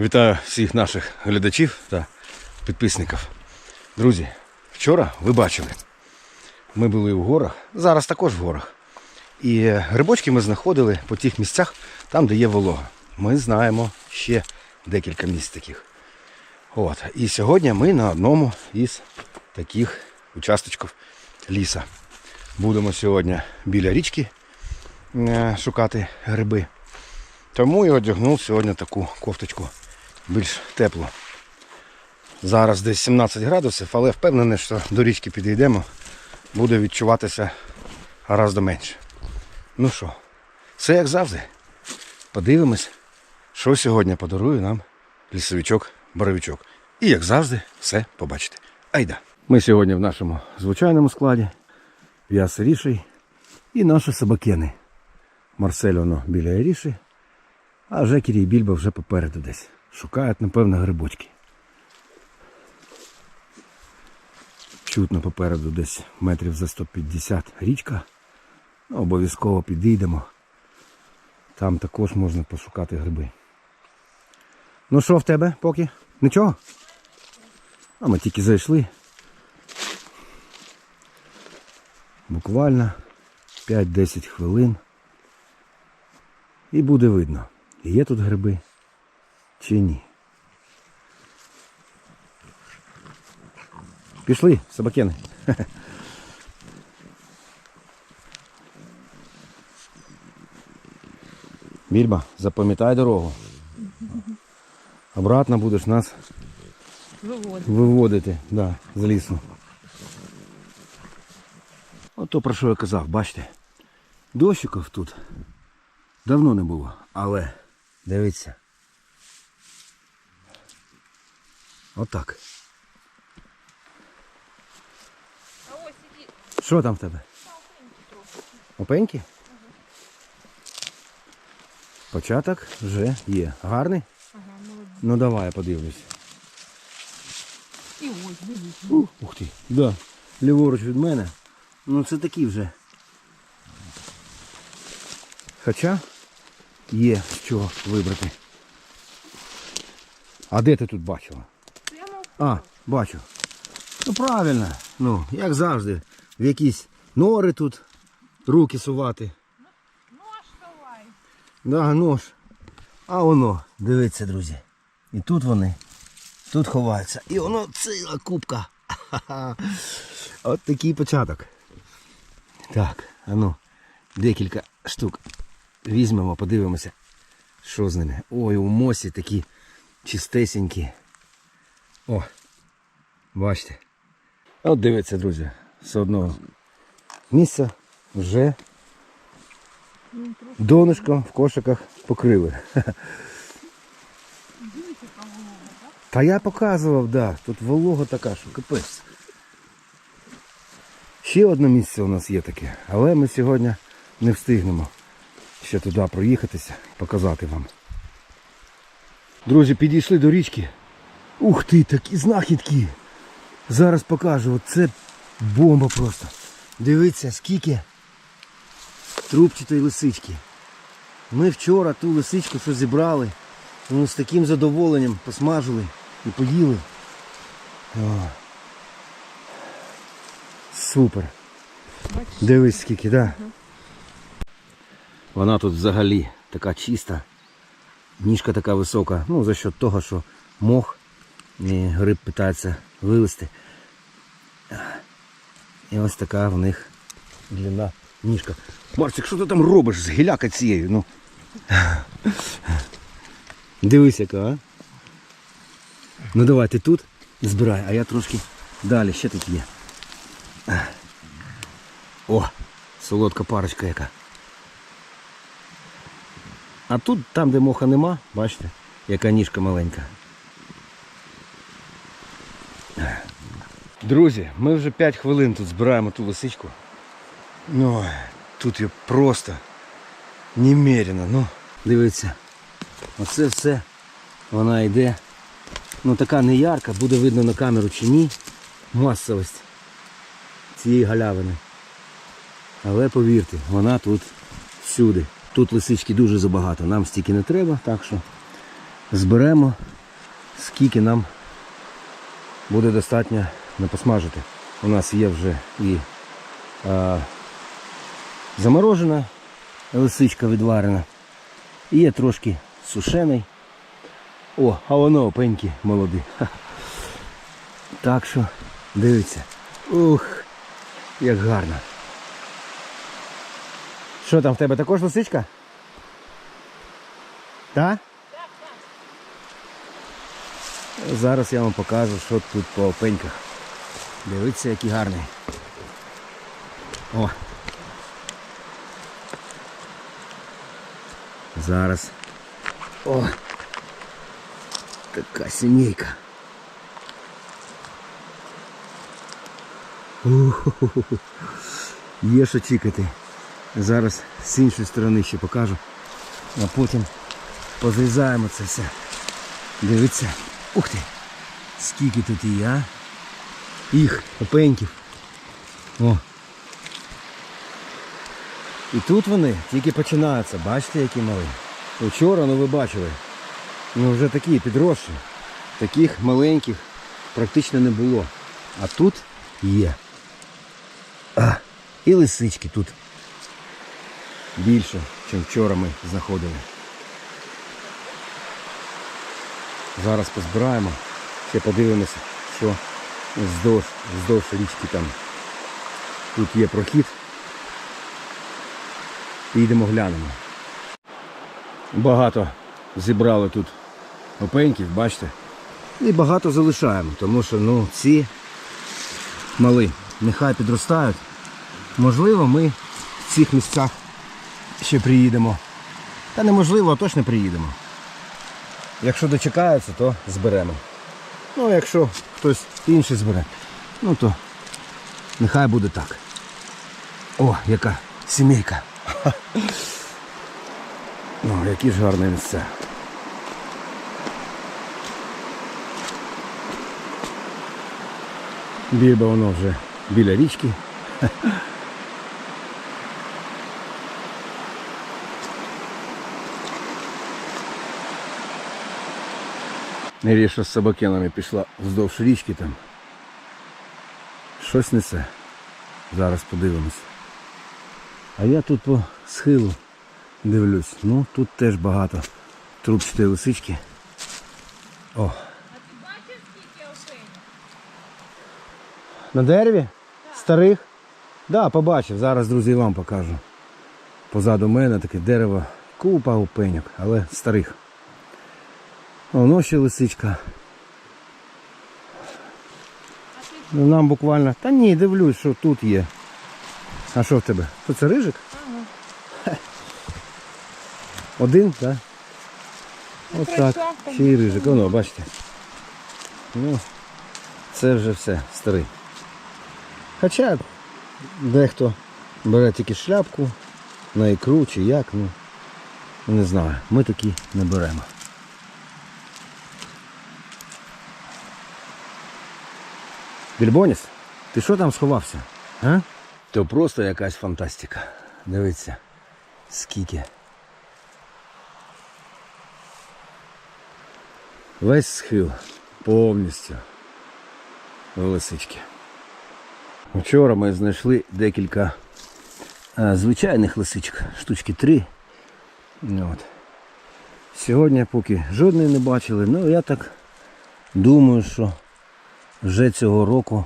Вітаю всіх наших глядачів та підписників. Друзі, вчора ви бачили, ми були в горах, зараз також в горах. І грибочки ми знаходили по тих місцях, там, де є волога. Ми знаємо ще декілька місць таких. От. І сьогодні ми на одному із таких участочків ліса. Будемо сьогодні біля річки е, шукати гриби. Тому я одягнув сьогодні таку кофточку більш теплу. Зараз десь 17 градусів, але впевнений, що до річки підійдемо, буде відчуватися гораздо менше. Ну що, все як завжди. Подивимось, що сьогодні подарує нам лісовичок Боровичок. І як завжди, все побачите. Айда. Ми сьогодні в нашому звичайному складі. Я Сиріший і наші собакени. Марсель воно біля Ріші, а Жекері і Більба вже попереду десь. Шукають, напевно, грибочки. Чутно попереду десь метрів за 150 річка. Ну, обов'язково підійдемо. Там також можна пошукати гриби. Ну що в тебе поки? Нічого? А ми тільки зайшли. Буквально 5-10 хвилин. І буде видно, є тут гриби чи ні. Пішли, собакени. Більба, запам'ятай дорогу. Обратно будеш нас Виводить. виводити да, з лісу. Ото про що я казав, бачите, дощиків тут давно не було, але дивіться. Отак. А ось іди. Що там в тебе? Опеньки? Початок вже є. Гарний? Ага, молодець. Ну давай я подивлюсь. І ось, дивись. Ух, ух ти. Да. Ліворуч від мене. Ну це такі вже. Хоча є з чого вибрати. А де ти тут бачила? А, бачу. Ну правильно. Ну, як завжди, в якісь нори тут руки сувати. нож ховай. Да, нож. А воно, дивіться, друзі. І тут вони, тут ховаються. І воно ціла кубка. От такий початок. Так, а ну, декілька штук візьмемо, подивимося, що з ними. Ой, у мосі такі чистесенькі. О, бачите. От дивіться, друзі, з одного місця вже Донышко в кошиках покрили. дивиться так? Та я показував, да. Тут волога така, що капець. Ще одне місце у нас є таке, але ми сьогодні не встигнемо ще туди проїхатися показати вам. Друзі, підійшли до річки. Ух ти, такі знахідки. Зараз покажу. Оце бомба просто. Дивіться, скільки трубчатої лисички. Ми вчора ту лисичку, що зібрали, ну, з таким задоволенням посмажили і поїли. О. Супер. Бачиш? Дивись скільки, да? Вона тут взагалі така чиста. Ніжка така висока. Ну, за счет того, що мох і гриб питається вилезти. І ось така в них длина ніжка. Марчик, що ти там робиш з гіляка цією? Ну. Дивись яка, а? Ну давай, ти тут збирай, а я трошки далі, ще тут є. О, солодка парочка яка. А тут, там, де моха нема, бачите, яка ніжка маленька. Друзі, ми вже 5 хвилин тут збираємо ту лисичку. Ну, тут її просто немерено. Ну, дивіться. Оце все. Вона йде. Ну така не ярка, буде видно на камеру чи ні. Масовість цієї галявини. Але повірте, вона тут всюди. Тут лисички дуже забагато. Нам стільки не треба, так що зберемо скільки нам буде достатньо не посмажити. У нас є вже і а, заморожена лисичка відварена. І є трошки сушений. О, а воно опенькі молоді. Так що, дивіться. Ух, як гарно. Що там в тебе також лисичка? Так? Зараз я вам покажу, що тут по опеньках. Дивіться, який гарний. О. Зараз. О. Така сімейка. Є що чекати. Зараз з іншої сторони ще покажу. А потім позрізаємо це все. Дивіться. Ух ти! Скільки тут і я. Їх, опеньків. О. І тут вони тільки починаються. Бачите, які малі. Учора, ну ви бачили. Ну вже такі підросші. Таких маленьких практично не було. А тут є. А, і лисички тут. Більше, ніж вчора ми знаходили. Зараз позбираємо. Ще подивимося, що вздовж, вздовж річки там. Тут є прохід. Підемо глянемо. Багато зібрали тут опеньків, бачите? І багато залишаємо, тому що ну, ці мали нехай підростають. Можливо, ми в цих місцях ще приїдемо. Та неможливо, а точно приїдемо. Якщо дочекаються, то зберемо. Ну, а якщо хтось інший збере, ну то нехай буде так. О, яка сімейка. Ну, які ж гарні місця. Більба воно вже біля річки. Ріша з собакенами пішла вздовж річки там. Щось несе. Зараз подивимось. А я тут по схилу дивлюсь. Ну, тут теж багато трубчатої лисички. О, А ти бачиш, скільки опенів? на дереві? Старих? Так, да, побачив. Зараз, друзі, вам покажу. Позаду мене таке дерево, купа опеньок, але старих. Воно ще лисичка. Ну, Нам буквально. Та ні, дивлюсь, що тут є. А що в тебе? То це рижик? ага. Один, так? Ну, От так. Ще й рижик. Воно, бачите. Ну, це вже все, старий. Хоча дехто бере тільки шляпку на ікру чи як, ну не знаю. Ми такі не беремо. Більбоніс, ти що там сховався? А? То просто якась фантастика. Дивіться, скільки. Весь схил повністю лисички. Вчора ми знайшли декілька а, звичайних лисичок, штучки три. От. Сьогодні поки жодної не бачили, ну я так думаю, що вже цього року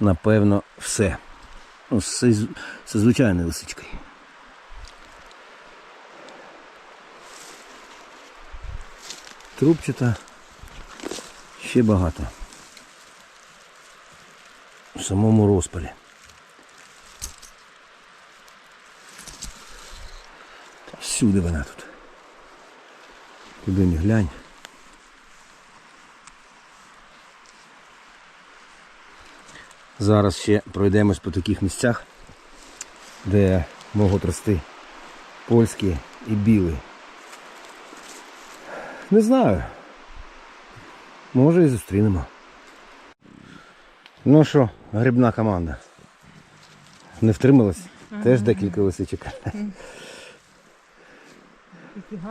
напевно все. Ну, з звичайною лисичкою. Трубчата ще багато. В самому розпалі. Всюди вона тут. Куди не глянь. Зараз ще пройдемось по таких місцях, де можуть рости польські і білі. Не знаю. Може і зустрінемо. Ну що, грибна команда. Не втрималась? Теж декілька лисичок.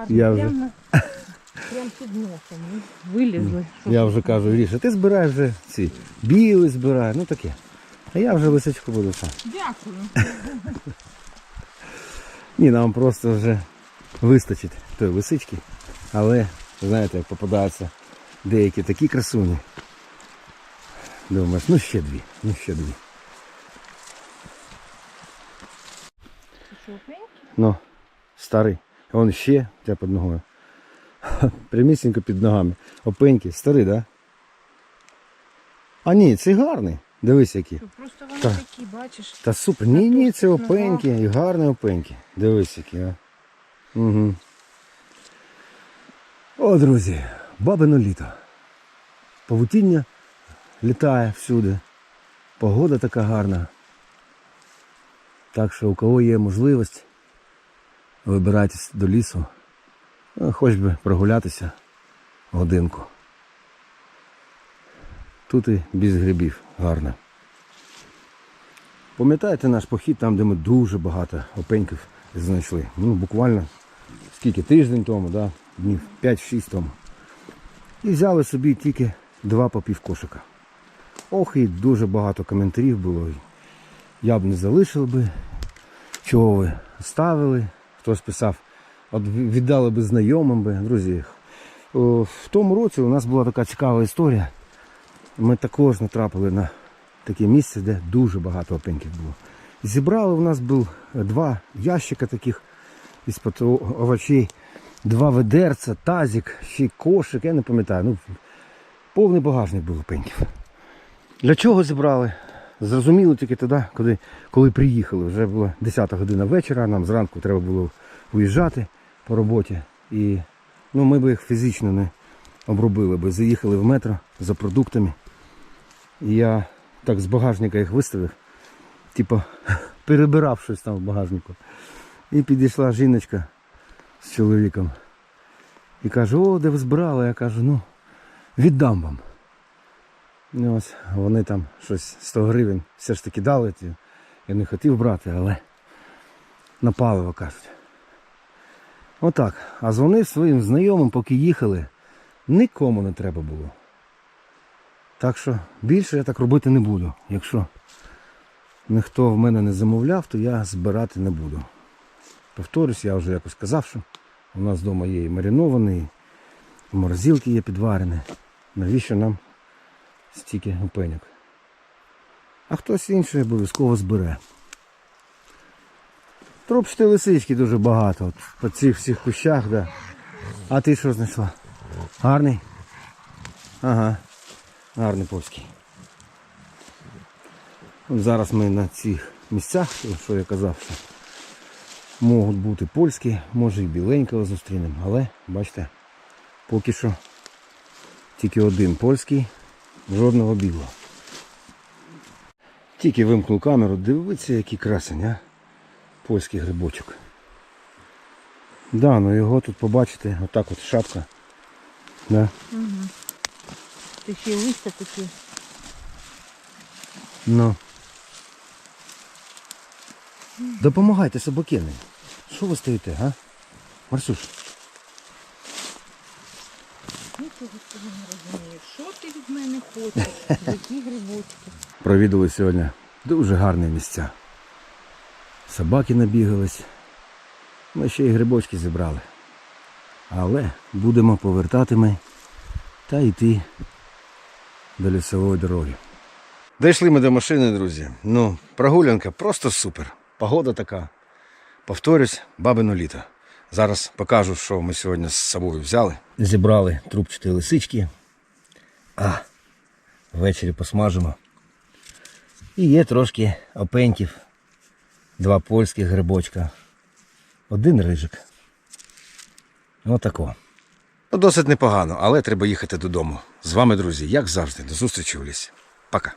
Я вже- Прям під носом. ну, Вилізли. Я вже кажу, Ріша, ти збираєш вже ці біли збирай, ну таке. А я вже лисичку буду сам. Дякую. Ні, нам просто вже вистачить тої лисички. Але, знаєте, як попадаються деякі такі красуні. Думаєш, ну ще дві, ну ще дві. Ну, старий. А Вон ще у тебе під ногою. Прямісінько під ногами. Опеньки, старий, да? А ні, це гарний. Дивись який. Просто вони Так. такі, бачиш. Та супер. Ні, ні, це опеньки, і гарні опеньки. Дивись які, а. Угу. О, друзі, бабино літо. Павутіння літає всюди. Погода така гарна. Так що у кого є можливість, вибирайтесь до лісу. Ну, Хоч би прогулятися годинку. Тут і без грибів гарно. Пам'ятаєте наш похід там, де ми дуже багато опеньків знайшли? Ну, буквально скільки? Тиждень тому, да? днів 5-6 тому. І взяли собі тільки два по пів кошика. Ох, і дуже багато коментарів було. Я б не залишив би, чого ви ставили. Хтось писав, віддали би знайомим би. Друзі, в тому році у нас була така цікава історія. Ми також натрапили на таке місце, де дуже багато опеньків було. Зібрали у нас був два ящика таких із-під овочей, два ведерця, тазик, ще й кошик, я не пам'ятаю. Ну, повний багажник був опеньків. Для чого зібрали? Зрозуміло тільки тоді, коли, коли приїхали. Вже була 10 година вечора, нам зранку треба було уїжджати по роботі. І ну, ми б їх фізично не обробили, би заїхали в метро за продуктами. І я так з багажника їх виставив, типу, перебирав щось там в багажнику. І підійшла жіночка з чоловіком. І каже, о, де ви збирали? Я кажу, ну, віддам вам. І ось вони там щось 100 гривень все ж таки дали. Я не хотів брати, але на паливо кажуть. Отак. А дзвонив своїм знайомим, поки їхали, нікому не треба було. Так що більше я так робити не буду. Якщо ніхто в мене не замовляв, то я збирати не буду. Повторюсь, я вже якось казав, що у нас вдома є і маринований, і морозилки є підварені. Навіщо нам стільки опеньок? А хтось інший обов'язково збере. Трубчати лисички дуже багато. От по цих всіх кущах, да. А ти що знайшла? Гарний? Ага. Гарний польський. От зараз ми на цих місцях, що я казав, що можуть бути польські, може і біленького зустрінемо, але бачите, поки що тільки один польський, жодного білого. Тільки вимкнув камеру, дивіться, який красень, а? Польський грибочок. Да, ну його тут побачите, отак от шапка. Да. Угу. Ти ще листя такі. Ну. Допомагайте собакини. Що ви стоїте, а? Марсуш, Нічого з тобі не розумію. Що ти від мене хочеш? Які грибочки. провідали сьогодні дуже гарні місця. Собаки набігались. Ми ще й грибочки зібрали. Але будемо повертати ми та йти до лісової дороги. Дійшли ми до машини, друзі. Ну, прогулянка просто супер. Погода така. Повторюсь, бабино літо. Зараз покажу, що ми сьогодні з собою взяли. Зібрали трубчаті лисички. А, ввечері посмажимо. І є трошки опеньків. Два польських грибочка. Один рижик. Отако. Ну, досить непогано, але треба їхати додому. З вами, друзі, як завжди, до зустрічі в лісі. Пока.